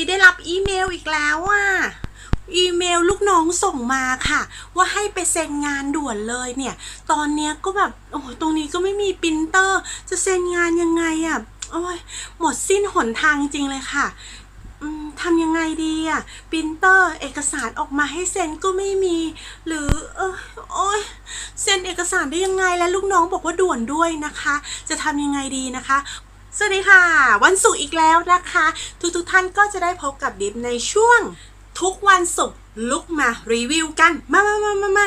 ยได้รับอีเมลอีกแล้วอะอีเมลลูกน้องส่งมาค่ะ ว่าให้ไปเซ็นงานด่วนเลยเนี่ย ตอนเนี้ยก็แบบโอ้ตรงนี้ก็ไม่มีปรินเตอร์ จะเซ็นงานยังไงอะโอ้ยหมดสิ้นหนทางจริงเลยค่ะทำยังไงดีอะปรินเตอร์เอกสารออกมาให้เซ็นก็ไม่มี หรือเออโอ้ยเซ็นเอกสารได้ยังไงและลูกน้องบอกว่าด่วนด้วยนะคะ จะทำยังไงดีนะคะ สวัสดีค่ะ วันศุกร์อีกแล้วนะคะ ทุกๆท่านก็จะได้พบกับดิฟในช่วง ทุกวันศุกร์ลุกมารีวิวกัน มามามามามา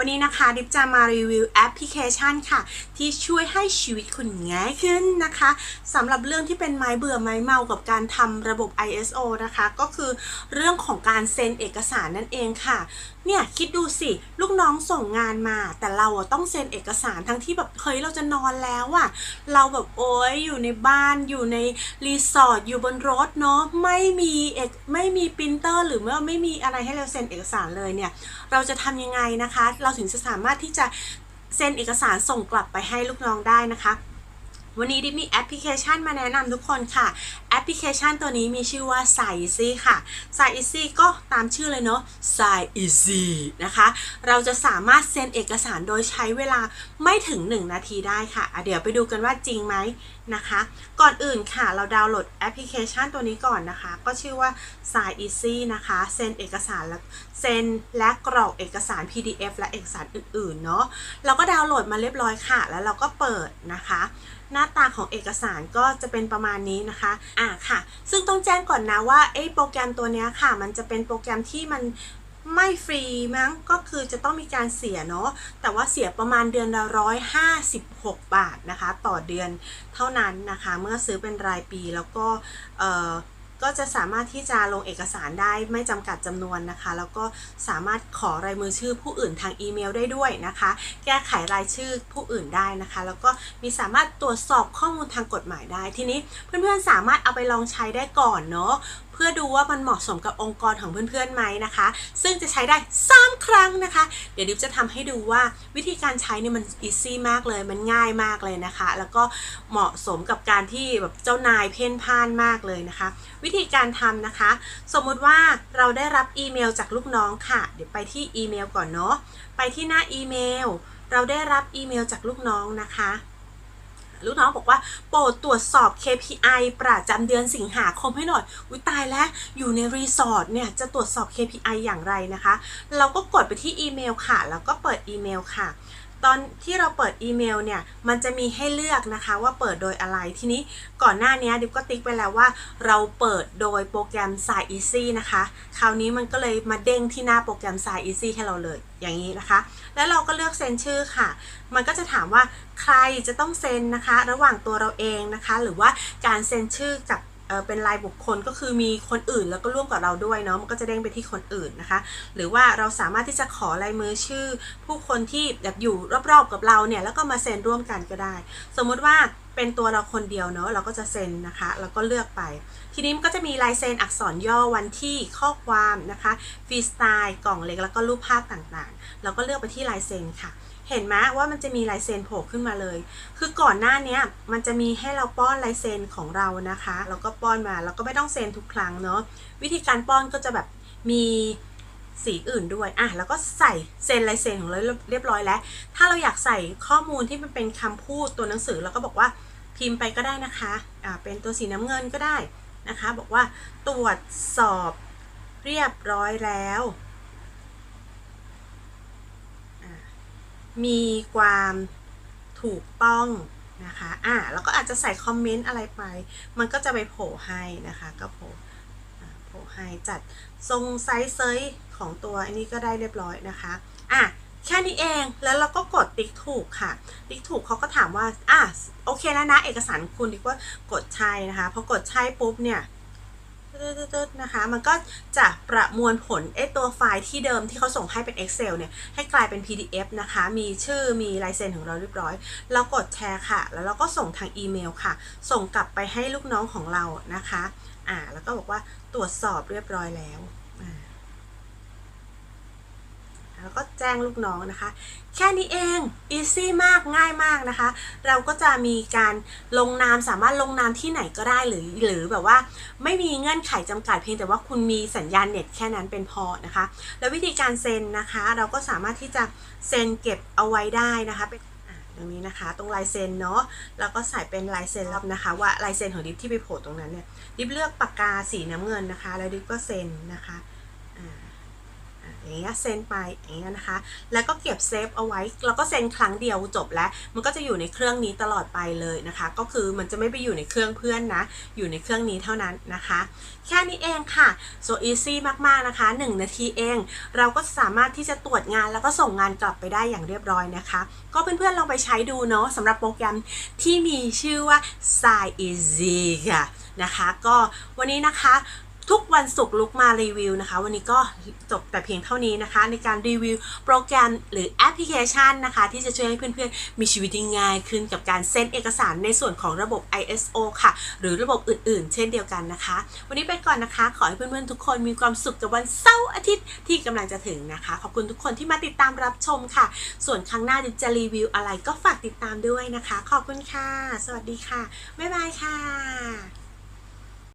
วันนี้นะคะดิฟจะมารีวิวแอปพลิเคชันค่ะ ที่ช่วยให้ชีวิตคุณง่ายขึ้นนะคะสำหรับเรื่องที่เป็นไม้เบื่อไม้เมากับการทำระบบ ISO นะคะ ก็คือเรื่องของการเซ็นเอกสารนั่นเองค่ะเนี่ยคิดดูสิลูกน้องส่งงานมา แต่เราต้องเซ็นเอกสารทั้งที่แบบเฮ้ยเราจะนอนแล้วอะเราแบบโอ๊ยอยู่ในบ้านอยู่ในรีสอร์ทอยู่บนรถเนาะไม่มีเอกไม่มีปรินเตอร์ หรือว่าไม่มีอะไรให้เราเซ็นเอกสารเลยเนี่ย เราจะทำยังไงนะคะเราถึงจะสามารถที่จะเซ็นเอกสารส่งกลับไปให้ลูกน้องได้นะคะ วันนี้ดิมีแอปพลิเคชันมาแนะนำทุกคนค่ะ แอปพลิเคชันตัวนี้มีชื่อว่า s าย Easy ค่ะ s าย Easy ก็ตามชื่อเลยเนาะ s าย Easy นะคะ เราจะสามารถเซ็นเอกสารโดยใช้เวลาไม่ถึง 1 นาทีได้ค่ะะเดี๋ยวไปดูกันว่าจริงไหมนะคะ ก่อนอื่นค่ะเราดาวน์โหลดแอปพลิเคชันตัวนี้ก่อนนะคะ ก็ชื่อว่า s าย Easy นะคะเซ็นเอกสารและเซ็นและกรอกเอกสาร PDF และเอกสารอื่นๆเนาะเราก็ดาวน์โหลดมาเรียบร้อยค่ะ แล้วเราก็เปิดนะคะ หน้าตาของเอกสารก็จะเป็นประมาณนี้นะคะอ่าค่ะ ซึ่งต้องแจ้งก่อนนะว่าไอ้โปรแกรมตัวนี้ค่ะ มันจะเป็นโปรแกรมที่มันไม่ฟรีมั้งก็คือจะต้องมีการเสียเนาะแต่ว่าเสียประมาณเดือนละร้อยห้าสิบหกบาทนะคะ ต่อเดือนเท่านั้นนะคะ เมื่อซื้อเป็นรายปีแล้วก็ ก็จะสามารถที่จะลงเอกสารได้ไม่จำกัดจำนวนนะคะ แล้วก็สามารถขอรายมือชื่อผู้อื่นทางอีเมลได้ด้วยนะคะ แก้ไขรายชื่อผู้อื่นได้นะคะ แล้วก็มีสามารถตรวจสอบข้อมูลทางกฎหมายได้ ทีนี้เพื่อนๆสามารถเอาไปลองใช้ได้ก่อนเนาะ พื่อดูว่ามันเหมาะสมกับองค์กรของเพื่อนๆไหมนะคะ ซึ่งจะใช้ได้ 3 ครั้งนะคะ เดี๋ยวดิฟจะทำให้ดูว่าวิธีการใช้เนี่ยมันอีซี่มากเลยมันง่ายมากเลยนะคะ แล้วก็เหมาะสมกับการที่แบบเจ้านายเพ่นพ่านมากเลยนะคะ วิธีการทำนะคะ สมมุติว่าเราได้รับอีเมลจากลูกน้องค่ะ เดี๋ยวไปที่อีเมลก่อนเนาะไปที่หน้าอีเมล เราได้รับอีเมลจากลูกน้องนะคะ ลูกน้องบอกว่าโปรดตรวจสอบ KPI ประจำเดือนสิงหาคมให้หน่อย อุ้ยตายแล้ว อยู่ในรีสอร์ทเนี่ยจะตรวจสอบ KPI อย่างไรนะคะ เราก็กดไปที่อีเมลค่ะ แล้วก็เปิดอีเมลค่ะ ตอนที่เราเปิดอีเมลเนี่ยมันจะมีให้เลือกนะคะว่าเปิดโดยอะไรทีนี้ก่อนหน้านี้ดิวก็ติ๊กไปแล้วว่า เราเปิดโดยโปรแกรม s าย Easy นะคะ คราวนี้มันก็เลยมาเด้งที่หน้าโปรแกรม s าย Easy ให้เราเลยอย่างนี้นะคะ แล้วเราก็เลือกเซ็นชื่อค่ะ มันก็จะถามว่าใครจะต้องเซ็นนะคะ ระหว่างตัวเราเองนะคะ หรือว่าการเซ็นชื่อกับ เป็นรายบุคคลก็คือมีคนอื่นแล้วก็ร่วมกับเราด้วยเนาะมันก็จะเด้งไปที่คนอื่นนะคะ หรือว่าเราสามารถที่จะขอลายมือชื่อ ผู้คนที่แบบอยู่รอบๆกับเราเนี่ยแล้วก็มาเซ็นร่วมกันก็ได้ สมมุติว่าเป็นตัวเราคนเดียวเนาะเราก็จะเซ็นนะคะแล้วก็เลือกไป ทีนี้มันก็จะมีลายเซ็นอักษรย่อวันที่ข้อความนะคะฟรีสไตล์กล่องเล็กแล้วก็รูปภาพต่างๆ เราก็เลือกไปที่ลายเซ็นค่ะ เห็นไหมว่ามันจะมีลายเซ็นโผล่ขึ้นมาเลย คือก่อนหน้านี้มันจะมีให้เราป้อนลายเซ็นของเรานะคะแล้วก็ป้อนมาแล้วก็ไม่ต้องเซ็นทุกครั้งเนาะ วิธีการป้อนก็จะแบบมีสีอื่นด้วยอะแล้วก็ใส่เซ็นลายเซ็นของเราเรียบร้อยแล้ว ถ้าเราอยากใส่ข้อมูลที่มันเป็นคำพูดตัวหนังสือเราก็บอกว่าพิมพ์ไปก็ได้นะคะอ่าเป็นตัวสีน้ำเงินก็ได้นะคะ บอกว่าตรวจสอบเรียบร้อยแล้ว มีความถูกต้องนะคะอะแล้วก็อาจจะใส่คอมเมนต์อะไรไป มันก็จะไปโผล่ให้นะคะก็โผล่โผล่ให้จัดทรงไซส์เซยของตัวอันนี้ก็ได้เรียบร้อยนะคะอะแค่นี้เองแล้วเราก็กดติ๊กถูกค่ะ ติ๊กถูกเขาก็ถามว่าอะโอเคแล้วนะ เอกสารคุณดีกว่ากดใช่นะคะพอกดใช่ปุ๊บเนี่ย นะคะ มันก็จะประมวลผลไอตัวไฟล์ที่เดิมที่เขาส่งให้เป็น Excel เนี่ย ให้กลายเป็น PDF นะคะ มีชื่อ มีลายเซ็นของเราเรียบร้อย เรากดแชร์ค่ะ แล้วเราก็ส่งทางอีเมลค่ะ ส่งกลับไปให้ลูกน้องของเรานะคะ อ่า แล้วก็บอกว่าตรวจสอบเรียบร้อยแล้ว แล้วก็แจ้งลูกน้องนะคะ แค่นี้เอง easy มากง่ายมากนะคะ เราก็จะมีการลงนามสามารถลงนามที่ไหนก็ได้หรือหรือแบบว่า ไม่มีเงื่อนไขจำกัดเพียงแต่ว่าคุณมีสัญญาณเน็ตแค่นั้นเป็นพอนะคะ แล้ววิธีการเซ็นนะคะ เราก็สามารถที่จะเซ็นเก็บเอาไว้ได้นะคะเป็นตรงนี้นะคะตรงลายเซ็นเนาะแล้วก็ใส่เป็นลายเซ็นรับนะคะ ว่าลายเซ็นของดิฟที่ไปโผล่ตรงนั้นเนี่ยดิฟเลือกปากกาสีน้ำเงินนะคะ แล้วดิฟก็เซ็นนะคะอ่า อย่างเงี้ยเซ็นไปอย่างเงี้ยนะคะ แล้วก็เก็บเซฟเอาไว้ แล้วก็เซ็นครั้งเดียวจบแล้ว มันก็จะอยู่ในเครื่องนี้ตลอดไปเลยนะคะ ก็คือมันจะไม่ไปอยู่ในเครื่องเพื่อนนะ อยู่ในเครื่องนี้เท่านั้นนะคะ แค่นี้เองค่ะ so easy มากๆนะคะ 1 นาทีเอง เราก็สามารถที่จะตรวจงานแล้วก็ส่งงานกลับไปได้อย่างเรียบร้อยนะคะ ก็เพื่อนๆลองไปใช้ดูเนาะสำหรับโปรแกรมที่มีชื่อว่า Sign Easy ค่ะนะคะ ก็วันนี้นะคะ ทุกวันศุกร์ลุกมารีวิวนะคะ วันนี้ก็จบแต่เพียงเท่านี้นะคะ ในการรีวิวโปรแกรมหรือแอปพลิเคชันนะคะ ที่จะช่วยให้เพื่อนๆ มีชีวิตง่ายขึ้นกับการเซ็นเอกสารในส่วนของระบบ ISO ค่ะ หรือระบบอื่นๆ เช่นเดียวกันนะคะ วันนี้ไปก่อนนะคะ ขอให้เพื่อนๆทุกคนมีความสุขกับวันเสาร์อาทิตย์ที่กำลังจะถึงนะคะ ขอบคุณทุกคนที่มาติดตามรับชมค่ะ ส่วนครั้งหน้าจะรีวิวอะไรก็ฝากติดตามด้วยนะคะ ขอบคุณค่ะ สวัสดีค่ะ บ๊ายบายค่ะ